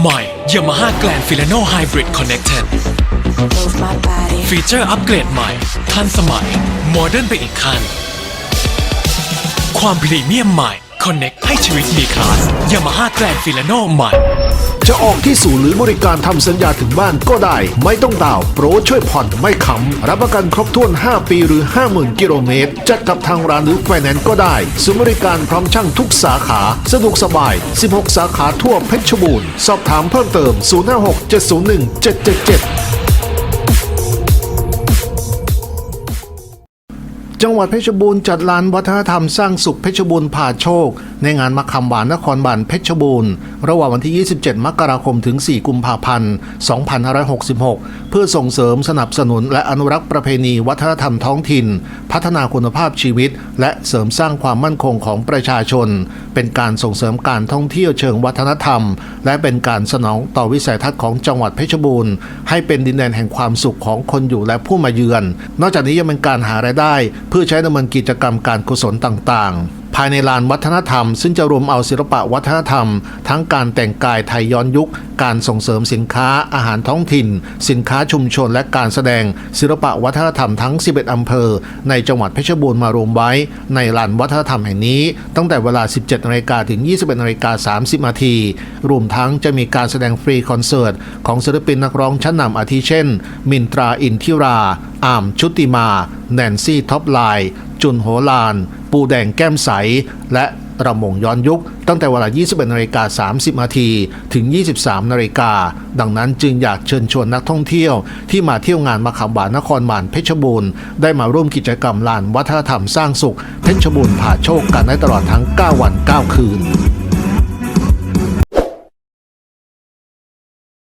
ใหม่ Yamaha Grand Filano Hybrid Connected ฟีเจอร์อัปเกรดใหม่ ทันสมัย โมเดิร์นไปอีกขั้น ความพรีเมียมใหม่ Connect ให้ชีวิตมีคลาส Yamaha Grand Filano ใหม่ จะออกที่ศูนย์หรือบริการทำสัญญาถึงบ้านก็ได้ ไม่ต้องดาวโปรช่วยผ่อนไม่ค้ำรับประกันครบถ้วน 5 ปีหรือ 50,000 กิโลเมตร จัดกับทางร้านหรือไฟแนนซ์ก็ได้ศูนย์บริการพร้อมช่างทุกสาขาสะดวกสบาย 16 สาขาทั่วเพชรบูรณ์ สอบถามเพิ่มเติม 056 701 777 จังหวัดเพชรบูรณ์จัดลานวัฒนธรรมสร้างสุขเพชรบูรณ์ผ่าโชค ในงานมะคำหวานนครบาลเพชรบูรณ์ระหว่างวันที่ 27 มกราคมถึง 4 กุมภาพันธ์ 2566 เพื่อส่งเสริมสนับสนุนและอนุรักษ์ประเพณีวัฒนธรรมท้องถิ่น พัฒนาคุณภาพชีวิต และเสริมสร้างความมั่นคงของประชาชน เป็นการส่งเสริมการท่องเที่ยวเชิงวัฒนธรรม และเป็นการสนองต่อวิสัยทัศน์ของจังหวัดเพชรบูรณ์ให้เป็นดินแดนแห่งความสุขของคนอยู่และผู้มาเยือน นอกจากนี้ยังเป็นการหารายได้เพื่อใช้ดำเนินกิจกรรมการกุศลต่างๆ ภายในลานวัฒนธรรม ซึ่งจะรวมเอาศิลปะวัฒนธรรม ทั้งการแต่งกายไทยย้อนยุค การส่งเสริมสินค้าอาหารท้องถิ่น สินค้าชุมชนและการแสดง ศิลปะวัฒนธรรมทั้ง 11 อำเภอ ในจังหวัดเพชรบูรณ์มารวมไว้ ในลานวัฒนธรรมแห่งนี้ ตั้งแต่เวลา 17นาฬิกาถึง 21นาฬิกา30นาทีรวมทั้งจะมีการแสดงฟรีคอนเสิร์ตของศิลปินนักร้องชั้นนำอาทิเช่น มินตราอินทิราอามชุติมา แนนซี่ท็อปไลน์ จุนโหลาน ปูแดงแก้มใส และระมงย้อนยุค ตั้งแต่เวลา 21นาฬิกา30นาทีถึง 23นาฬิกา ดังนั้นจึงอยากเชิญชวนนักท่องเที่ยว ที่มาเที่ยวงานมาขับหวานนครบานเพชรบูรณ์ ได้มาร่วมกิจกรรมลานวัฒนธรรมสร้างสุข เพชรบูรณ์ผ่าโชคกันได้ตลอดทั้ง 9 วัน 9 คืน